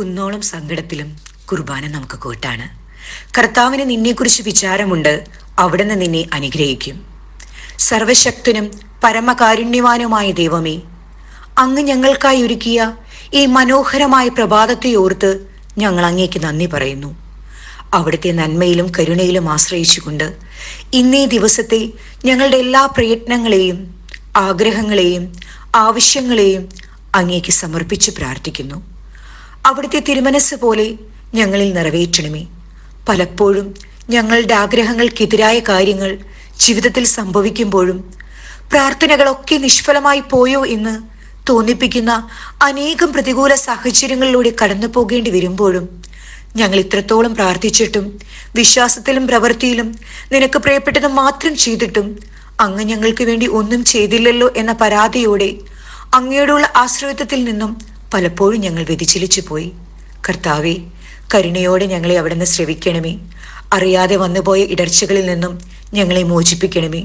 കുന്നോളം സങ്കടത്തിലും കുർബാന നമുക്ക് കൂട്ടാണ്. കർത്താവിന് നിന്നെക്കുറിച്ച് വിചാരമുണ്ട് അവിടുന്ന് നിന്നെ അനുഗ്രഹിക്കും. സർവശക്തനും പരമകാരുണ്യവാനുമായ ദൈവമേ അങ്ങ് ഞങ്ങൾക്കായി ഒരുക്കിയ ഈ മനോഹരമായ പ്രഭാതത്തെ ഓർത്ത് ഞങ്ങൾ അങ്ങേക്ക് നന്ദി പറയുന്നു. അവിടുത്തെ നന്മയിലും കരുണയിലും ആശ്രയിച്ചുകൊണ്ട് ഇന്നേ ദിവസത്തെ ഞങ്ങളുടെ എല്ലാ പ്രയത്നങ്ങളെയും ആഗ്രഹങ്ങളെയും ആവശ്യങ്ങളെയും അങ്ങേക്ക് സമർപ്പിച്ച് പ്രാർത്ഥിക്കുന്നു. അവിടുത്തെ തിരുമനസ് പോലെ ഞങ്ങളിൽ നിറവേറ്റണമേ. പലപ്പോഴും ഞങ്ങളുടെ ആഗ്രഹങ്ങൾക്കെതിരായ കാര്യങ്ങൾ ജീവിതത്തിൽ സംഭവിക്കുമ്പോഴും പ്രാർത്ഥനകളൊക്കെ നിഷ്ഫലമായി പോയോ എന്ന് തോന്നിപ്പിക്കുന്ന അനേകം പ്രതികൂല സാഹചര്യങ്ങളിലൂടെ കടന്നു പോകേണ്ടി വരുമ്പോഴും ഞങ്ങൾ ഇത്രത്തോളം പ്രാർത്ഥിച്ചിട്ടും വിശ്വാസത്തിലും പ്രവൃത്തിയിലും നിനക്ക് പ്രിയപ്പെട്ടത് മാത്രം ചെയ്തിട്ടും അങ്ങ് ഞങ്ങൾക്ക് വേണ്ടി ഒന്നും ചെയ്തില്ലല്ലോ എന്ന പരാതിയോടെ അങ്ങയോടുള്ള ആശ്രയത്വത്തിൽ നിന്നും പലപ്പോഴും ഞങ്ങൾ വ്യതിചലിച്ചു പോയി. കർത്താവെ കരുണയോടെ ഞങ്ങളെ അവിടുന്ന് ശ്രവിക്കണമേ. അറിയാതെ വന്നുപോയ ഇടർച്ചകളിൽ നിന്നും ഞങ്ങളെ മോചിപ്പിക്കണമേ.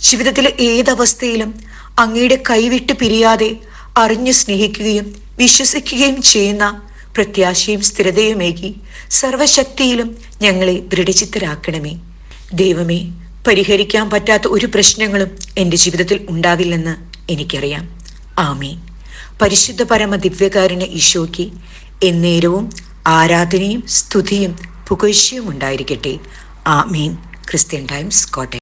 ജീവിതത്തിലെ ഏതവസ്ഥയിലും അങ്ങയുടെ കൈവിട്ട് പിരിയാതെ അറിഞ്ഞു സ്നേഹിക്കുകയും വിശ്വസിക്കുകയും ചെയ്യുന്ന പ്രത്യാശയും സ്ഥിരതയുമേകി സർവശക്തിയിലും ഞങ്ങളെ ദൃഢചിത്തരാക്കണമേ. ദൈവമേ പരിഹരിക്കാൻ പറ്റാത്ത ഒരു പ്രശ്നങ്ങളും എന്റെ ജീവിതത്തിൽ ഉണ്ടാവില്ലെന്ന് എനിക്കറിയാം. ആമീൻ. പരിശുദ്ധ പരമ ദിവ്യകാരുണ ഈശോയ്ക്ക് എന്നേരവും ആരാധനയും സ്തുതിയും പുകഴ്ചയും ഉണ്ടായിരിക്കട്ടെ. ആമീൻ. Christian Times Kottayam.